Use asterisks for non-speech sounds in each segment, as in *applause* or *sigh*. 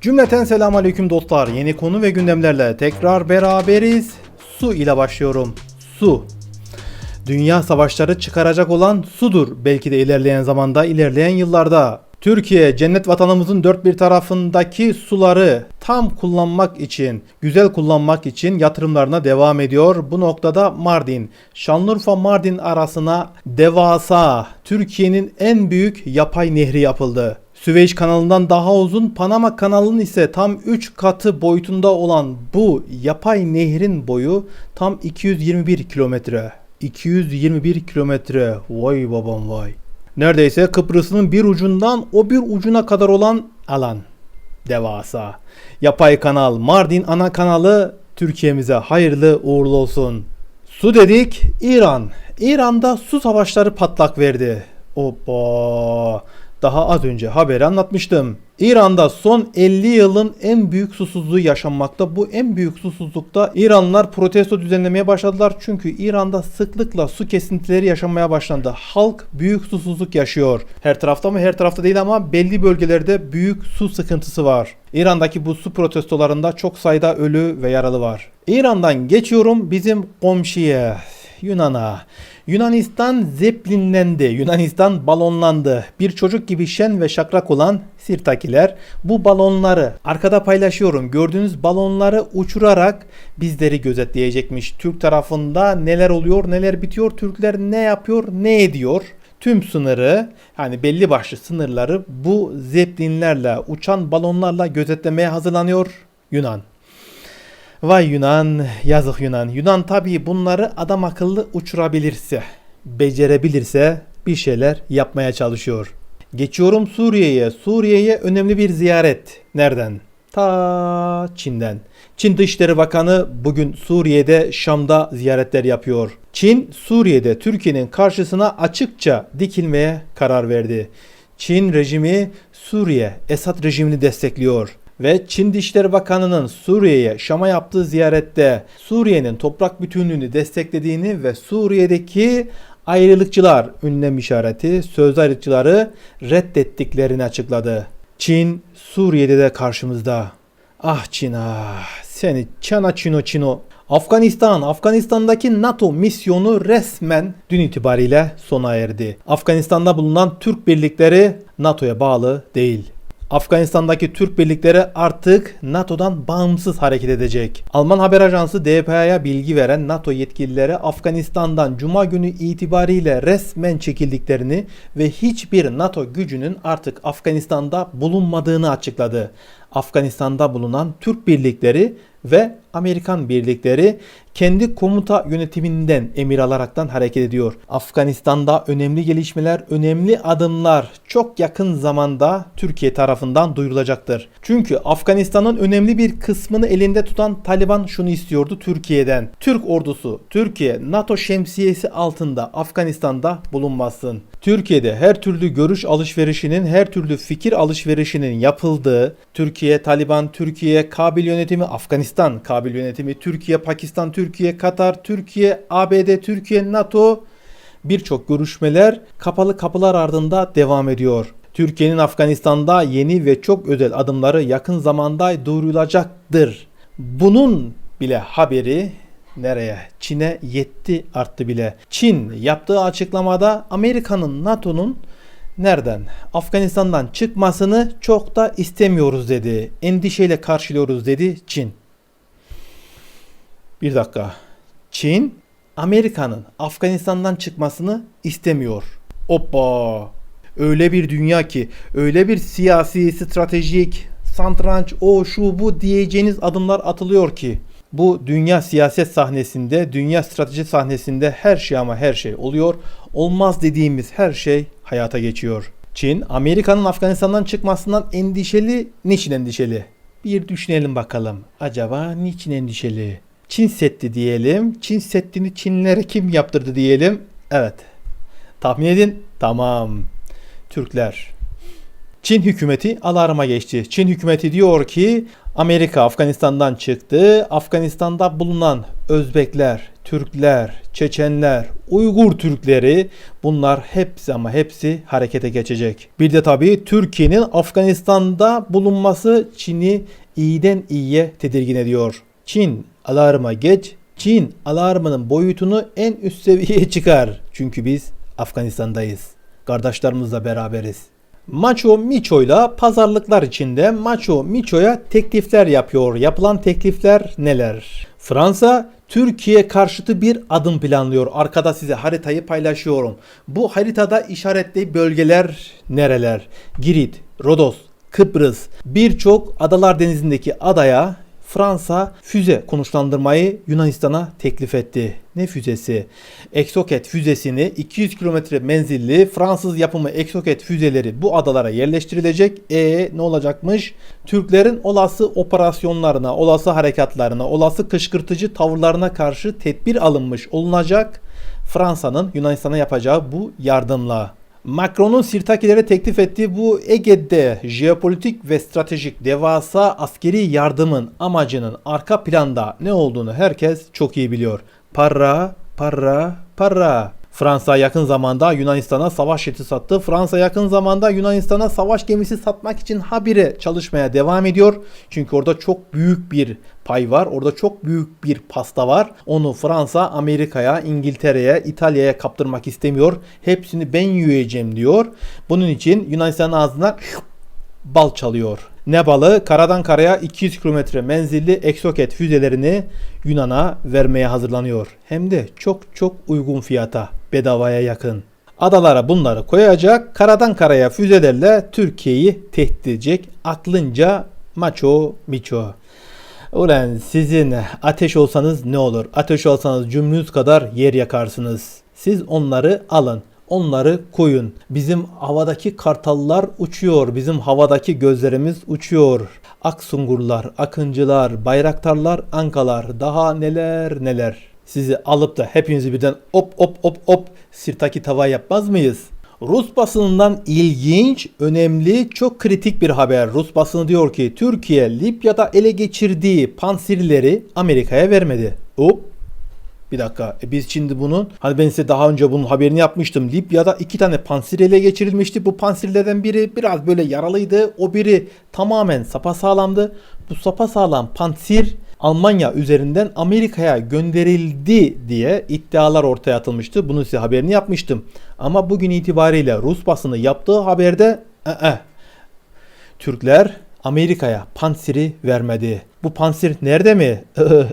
Cümleten selamun aleyküm dostlar. Yeni konu ve gündemlerle tekrar beraberiz. Su ile başlıyorum. Su. Dünya savaşları çıkaracak olan sudur. Belki de ilerleyen zamanda, ilerleyen yıllarda. Türkiye cennet vatanımızın dört bir tarafındaki suları tam kullanmak için, güzel kullanmak için yatırımlarına devam ediyor. Bu noktada Mardin, Şanlıurfa Mardin arasına devasa Türkiye'nin en büyük yapay nehri yapıldı. Süveyş kanalından daha uzun, Panama kanalının ise tam 3 katı boyutunda olan bu yapay nehrin boyu tam 221 kilometre. 221 kilometre. Vay babam vay. Neredeyse Kıbrıs'ın bir ucundan o bir ucuna kadar olan alan. Devasa. Yapay kanal, Mardin ana kanalı Türkiye'mize hayırlı uğurlu olsun. Su dedik İran. İran'da su savaşları patlak verdi. Hoppa. Daha az önce haberi anlatmıştım. İran'da son 50 yılın en büyük susuzluğu yaşanmakta. Bu en büyük susuzlukta İranlılar protesto düzenlemeye başladılar. Çünkü İran'da sıklıkla su kesintileri yaşanmaya başlandı. Halk büyük susuzluk yaşıyor. Her tarafta mı? Her tarafta değil ama belli bölgelerde büyük su sıkıntısı var. İran'daki bu su protestolarında çok sayıda ölü ve yaralı var. İran'dan geçiyorum bizim komşuya. Yunan'a. Yunanistan zeplinlendi. Yunanistan balonlandı. Bir çocuk gibi şen ve şakrak olan Sirtakiler bu balonları arkada paylaşıyorum. Gördüğünüz balonları uçurarak bizleri gözetleyecekmiş. Türk tarafında neler oluyor, neler bitiyor, Türkler ne yapıyor, ne ediyor? Tüm sınırı yani belli başlı sınırları bu zeplinlerle uçan balonlarla gözetlemeye hazırlanıyor Yunan. Vay Yunan, yazık Yunan. Yunan tabii bunları adam akıllı uçurabilirse, becerebilirse bir şeyler yapmaya çalışıyor. Geçiyorum Suriye'ye. Suriye'ye önemli bir ziyaret. Nereden? Ta Çin'den. Çin Dışişleri Bakanı bugün Suriye'de Şam'da ziyaretler yapıyor. Çin Suriye'de Türkiye'nin karşısına açıkça dikilmeye karar verdi. Çin rejimi Suriye Esad rejimini destekliyor ve Çin Dışişleri Bakanı'nın Suriye'ye Şam'a yaptığı ziyarette Suriye'nin toprak bütünlüğünü desteklediğini ve Suriye'deki ayrılıkçılar ünlem işareti sözlü ayrılıkçıları reddettiklerini açıkladı. Çin Suriye'de de karşımızda. Ah Çin ah seni çana çino çino. Afganistan, Afganistan'daki NATO misyonu resmen dün itibariyle sona erdi. Afganistan'da bulunan Türk birlikleri NATO'ya bağlı değil. Afganistan'daki Türk birlikleri artık NATO'dan bağımsız hareket edecek. Alman haber ajansı DPA'ya bilgi veren NATO yetkilileri Afganistan'dan Cuma günü itibariyle resmen çekildiklerini ve hiçbir NATO gücünün artık Afganistan'da bulunmadığını açıkladı. Afganistan'da bulunan Türk birlikleri ve Amerikan birlikleri kendi komuta yönetiminden emir alaraktan hareket ediyor. Afganistan'da önemli gelişmeler, önemli adımlar çok yakın zamanda Türkiye tarafından duyurulacaktır. Çünkü Afganistan'ın önemli bir kısmını elinde tutan Taliban şunu istiyordu Türkiye'den. Türk ordusu Türkiye NATO şemsiyesi altında Afganistan'da bulunmasın. Türkiye'de her türlü görüş alışverişinin, her türlü fikir alışverişinin yapıldığı Türkiye, Taliban, Türkiye, Kabil yönetimi, Afganistan, Kabil yönetimi, Türkiye, Pakistan, Türkiye, Katar, Türkiye, ABD, Türkiye, NATO birçok görüşmeler kapalı kapılar ardında devam ediyor. Türkiye'nin Afganistan'da yeni ve çok özel adımları yakın zamanda duyurulacaktır. Bunun bile haberi nereye? Çin'e yetti arttı bile. Çin yaptığı açıklamada Amerika'nın NATO'nun nereden? Afganistan'dan çıkmasını çok da istemiyoruz dedi. Endişeyle karşılıyoruz dedi Çin. Bir dakika. Çin Amerika'nın Afganistan'dan çıkmasını istemiyor. Hoppa. Öyle bir dünya ki, öyle bir siyasi, stratejik, santranç, o şu bu diyeceğiniz adımlar atılıyor ki bu dünya siyaset sahnesinde, dünya strateji sahnesinde her şey ama her şey oluyor. Olmaz dediğimiz her şey hayata geçiyor. Çin, Amerika'nın Afganistan'dan çıkmasından endişeli. Niçin endişeli? Bir düşünelim bakalım. Acaba niçin endişeli? Çin Seddi diyelim. Çin Seddi'ni Çinlere kim yaptırdı diyelim. Evet. Tahmin edin. Tamam. Türkler. Çin hükümeti alarma geçti. Çin hükümeti diyor ki Amerika Afganistan'dan çıktı. Afganistan'da bulunan Özbekler, Türkler, Çeçenler, Uygur Türkleri bunlar hepsi ama hepsi harekete geçecek. Bir de tabii Türkiye'nin Afganistan'da bulunması Çin'i iyiden iyiye tedirgin ediyor. Çin alarma geç. Çin alarmının boyutunu en üst seviyeye çıkar. Çünkü biz Afganistan'dayız. Kardeşlerimizle beraberiz. Macho Micho'yla pazarlıklar içinde Macho Micho'ya teklifler yapıyor. Yapılan teklifler neler? Fransa Türkiye karşıtı bir adım planlıyor. Arkada size haritayı paylaşıyorum. Bu haritada işaretli bölgeler nereler? Girit, Rodos, Kıbrıs birçok adalar denizindeki adaya Fransa füze konuşlandırmayı Yunanistan'a teklif etti. Ne füzesi? Exocet füzesini 200 kilometre menzilli Fransız yapımı Exocet füzeleri bu adalara yerleştirilecek. E ne olacakmış? Türklerin olası operasyonlarına, olası harekatlarına, olası kışkırtıcı tavırlarına karşı tedbir alınmış olunacak. Fransa'nın Yunanistan'a yapacağı bu yardımla. Macron'un Sirtakilere teklif ettiği bu Ege'de jeopolitik ve stratejik devasa askeri yardımın amacının arka planda ne olduğunu herkes çok iyi biliyor. Para, para, para. Fransa yakın zamanda Yunanistan'a savaş jeti sattı. Fransa yakın zamanda Yunanistan'a savaş gemisi satmak için habire çalışmaya devam ediyor. Çünkü orada çok büyük bir pay var. Orada çok büyük bir pasta var. Onu Fransa Amerika'ya, İngiltere'ye, İtalya'ya kaptırmak istemiyor. Hepsini ben yiyeceğim diyor. Bunun için Yunanistan'ın ağzına bal çalıyor. Ne balı? Karadan karaya 200 kilometre menzilli Exocet füzelerini Yunan'a vermeye hazırlanıyor. Hem de çok çok uygun fiyata, bedavaya yakın. Adalara bunları koyacak, karadan karaya füzelerle Türkiye'yi tehdit edecek. Aklınca maço miço. Ulan sizin ateş olsanız ne olur? Ateş olsanız cümlünüz kadar yer yakarsınız. Siz onları alın. Onları koyun. Bizim havadaki kartallar uçuyor. Bizim havadaki gözlerimiz uçuyor. Aksungurlar, akıncılar, bayraktarlar, ankalar, daha neler neler. Sizi alıp da hepinizi birden op op op op sirtaki tava yapmaz mıyız? Rus basınından ilginç, önemli, çok kritik bir haber. Rus basını diyor ki Türkiye Libya'da ele geçirdiği pansirleri Amerika'ya vermedi. Hop bir dakika. E biz şimdi bunun hani ben size daha önce bunun haberini yapmıştım. Libya'da iki tane pansir ele geçirilmişti. Bu pansirlerden biri biraz böyle yaralıydı. O biri tamamen sapasağlamdı. Bu sapasağlam pansir Almanya üzerinden Amerika'ya gönderildi diye iddialar ortaya atılmıştı. Bunu size haberini yapmıştım. Ama bugün itibariyle Rus basını yaptığı haberde ı Türkler Amerika'ya pansiri vermedi. Bu pansir nerede mi? *laughs*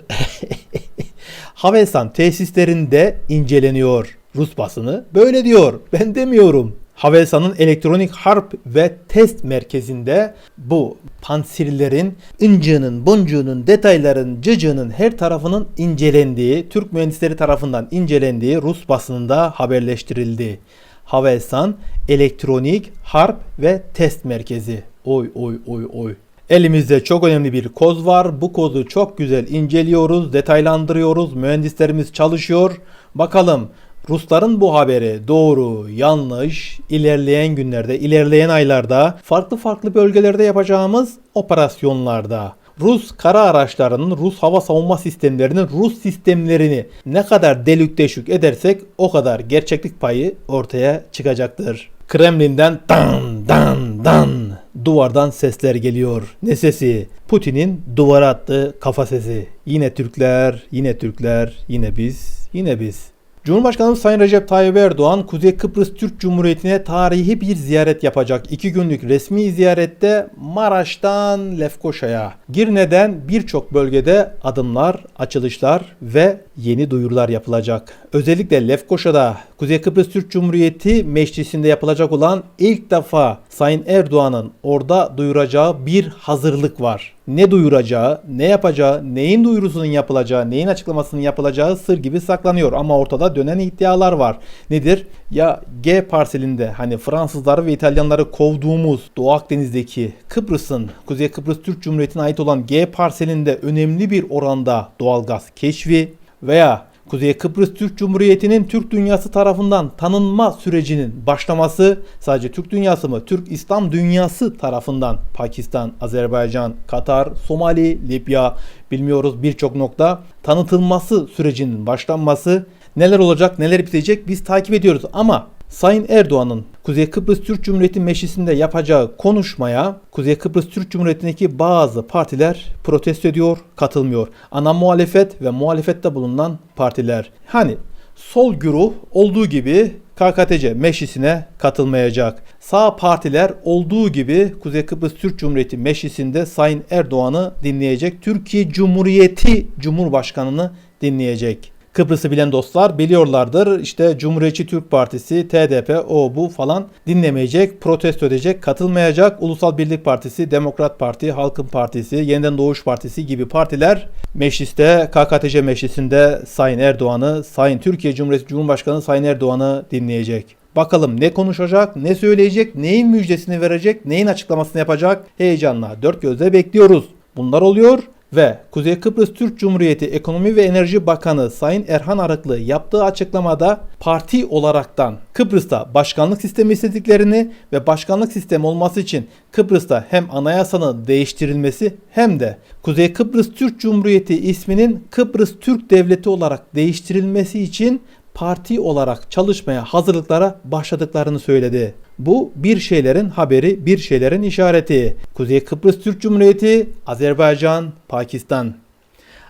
Havelsan tesislerinde inceleniyor. Rus basını böyle diyor. Ben demiyorum. Havelsan'ın elektronik harp ve test merkezinde bu pansirlerin incığının, boncuğunun, detayların, cıcığının her tarafının incelendiği, Türk mühendisleri tarafından incelendiği Rus basınında haberleştirildi. Havelsan Elektronik Harp ve Test Merkezi. Oy oy oy oy. Elimizde çok önemli bir koz var. Bu kozu çok güzel inceliyoruz, detaylandırıyoruz. Mühendislerimiz çalışıyor. Bakalım Rusların bu haberi doğru, yanlış, ilerleyen günlerde, ilerleyen aylarda farklı farklı bölgelerde yapacağımız operasyonlarda Rus kara araçlarının, Rus hava savunma sistemlerinin, Rus sistemlerini ne kadar delük deşük edersek o kadar gerçeklik payı ortaya çıkacaktır. Kremlin'den dan dan dan duvardan sesler geliyor. Ne sesi? Putin'in duvara attığı kafa sesi. Yine Türkler, yine Türkler, yine biz, yine biz. Cumhurbaşkanımız Sayın Recep Tayyip Erdoğan Kuzey Kıbrıs Türk Cumhuriyeti'ne tarihi bir ziyaret yapacak. İki günlük resmi ziyarette Maraş'tan Lefkoşa'ya, Girne'den birçok bölgede adımlar, açılışlar ve yeni duyurular yapılacak. Özellikle Lefkoşa'da Kuzey Kıbrıs Türk Cumhuriyeti Meclisi'nde yapılacak olan ilk defa Sayın Erdoğan'ın orada duyuracağı bir hazırlık var. Ne duyuracağı, ne yapacağı, neyin duyurusunun yapılacağı, neyin açıklamasının yapılacağı sır gibi saklanıyor. Ama ortada dönen iddialar var. Nedir? Ya G parselinde hani Fransızları ve İtalyanları kovduğumuz Doğu Akdeniz'deki Kıbrıs'ın, Kuzey Kıbrıs Türk Cumhuriyeti'ne ait olan G parselinde önemli bir oranda doğalgaz keşfi veya Kuzey Kıbrıs Türk Cumhuriyeti'nin Türk dünyası tarafından tanınma sürecinin başlaması sadece Türk dünyası mı? Türk İslam dünyası tarafından Pakistan, Azerbaycan, Katar, Somali, Libya bilmiyoruz birçok nokta tanıtılması sürecinin başlanması neler olacak neler bitecek biz takip ediyoruz ama Sayın Erdoğan'ın Kuzey Kıbrıs Türk Cumhuriyeti Meclisi'nde yapacağı konuşmaya Kuzey Kıbrıs Türk Cumhuriyeti'ndeki bazı partiler protesto ediyor, katılmıyor. Ana muhalefet ve muhalefette bulunan partiler. Hani sol güruh olduğu gibi KKTC meclisine katılmayacak. Sağ partiler olduğu gibi Kuzey Kıbrıs Türk Cumhuriyeti Meclisi'nde Sayın Erdoğan'ı dinleyecek. Türkiye Cumhuriyeti Cumhurbaşkanı'nı dinleyecek. Kıbrıs'ı bilen dostlar biliyorlardır. İşte Cumhuriyetçi Türk Partisi, TDP, o bu falan dinlemeyecek, protesto edecek, katılmayacak. Ulusal Birlik Partisi, Demokrat Parti, Halkın Partisi, Yeniden Doğuş Partisi gibi partiler mecliste, KKTC meclisinde Sayın Erdoğan'ı, Sayın Türkiye Cumhuriyeti Cumhurbaşkanı Sayın Erdoğan'ı dinleyecek. Bakalım ne konuşacak, ne söyleyecek, neyin müjdesini verecek, neyin açıklamasını yapacak heyecanla dört gözle bekliyoruz. Bunlar oluyor ve Kuzey Kıbrıs Türk Cumhuriyeti Ekonomi ve Enerji Bakanı Sayın Erhan Arıklı yaptığı açıklamada parti olaraktan Kıbrıs'ta başkanlık sistemi istediklerini ve başkanlık sistemi olması için Kıbrıs'ta hem anayasanın değiştirilmesi hem de Kuzey Kıbrıs Türk Cumhuriyeti isminin Kıbrıs Türk Devleti olarak değiştirilmesi için parti olarak çalışmaya hazırlıklara başladıklarını söyledi. Bu bir şeylerin haberi, bir şeylerin işareti. Kuzey Kıbrıs Türk Cumhuriyeti, Azerbaycan, Pakistan.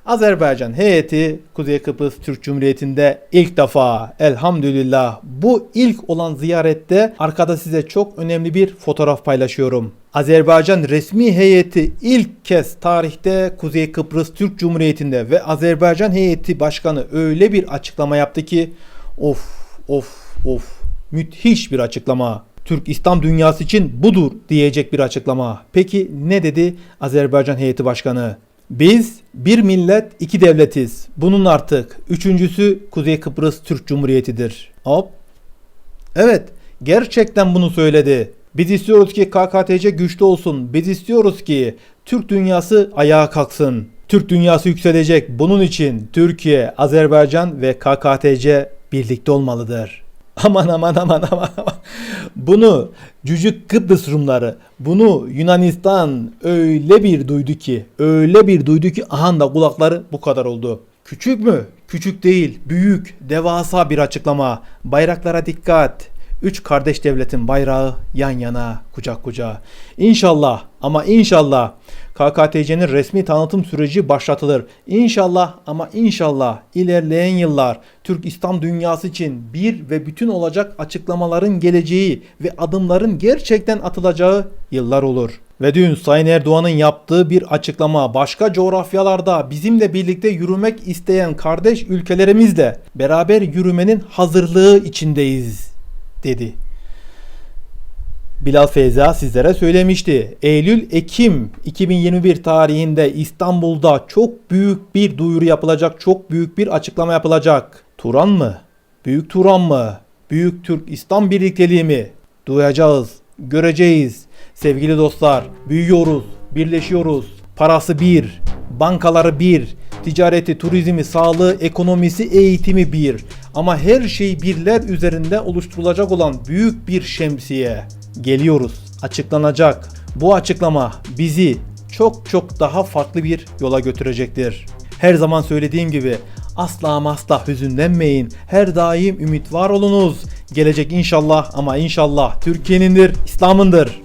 Azerbaycan heyeti Kuzey Kıbrıs Türk Cumhuriyeti'nde ilk defa elhamdülillah bu ilk olan ziyarette arkada size çok önemli bir fotoğraf paylaşıyorum. Azerbaycan resmi heyeti ilk kez tarihte Kuzey Kıbrıs Türk Cumhuriyeti'nde ve Azerbaycan heyeti başkanı öyle bir açıklama yaptı ki of of of müthiş bir açıklama. Türk İslam dünyası için budur diyecek bir açıklama. Peki ne dedi Azerbaycan heyeti başkanı? Biz bir millet iki devletiz. Bunun artık üçüncüsü Kuzey Kıbrıs Türk Cumhuriyeti'dir. Hop. Evet gerçekten bunu söyledi. Biz istiyoruz ki KKTC güçlü olsun. Biz istiyoruz ki Türk dünyası ayağa kalksın. Türk dünyası yükselecek. Bunun için Türkiye, Azerbaycan ve KKTC birlikte olmalıdır. Aman aman aman aman aman. Bunu Cücük Kıbrıs Rumları, bunu Yunanistan öyle bir duydu ki, öyle bir duydu ki ahan da kulakları bu kadar oldu. Küçük mü? Küçük değil, büyük, devasa bir açıklama. Bayraklara dikkat. Üç kardeş devletin bayrağı yan yana, kucak kucağa. İnşallah ama inşallah KKTC'nin resmi tanıtım süreci başlatılır. İnşallah ama inşallah ilerleyen yıllar Türk İslam dünyası için bir ve bütün olacak açıklamaların geleceği ve adımların gerçekten atılacağı yıllar olur. Ve dün Sayın Erdoğan'ın yaptığı bir açıklama başka coğrafyalarda bizimle birlikte yürümek isteyen kardeş ülkelerimizle beraber yürümenin hazırlığı içindeyiz dedi. Bilal Feyza sizlere söylemişti. Eylül-Ekim 2021 tarihinde İstanbul'da çok büyük bir duyuru yapılacak, çok büyük bir açıklama yapılacak. Turan mı? Büyük Turan mı? Büyük Türk İslam birlikteliği mi? Duyacağız, göreceğiz. Sevgili dostlar, büyüyoruz, birleşiyoruz. Parası bir, bankaları bir, ticareti, turizmi, sağlığı, ekonomisi, eğitimi bir. Ama her şey birler üzerinde oluşturulacak olan büyük bir şemsiye. Geliyoruz. Açıklanacak. Bu açıklama bizi çok çok daha farklı bir yola götürecektir. Her zaman söylediğim gibi asla ama asla hüzünlenmeyin. Her daim ümit var olunuz. Gelecek inşallah ama inşallah Türkiye'nindir, İslam'ındır.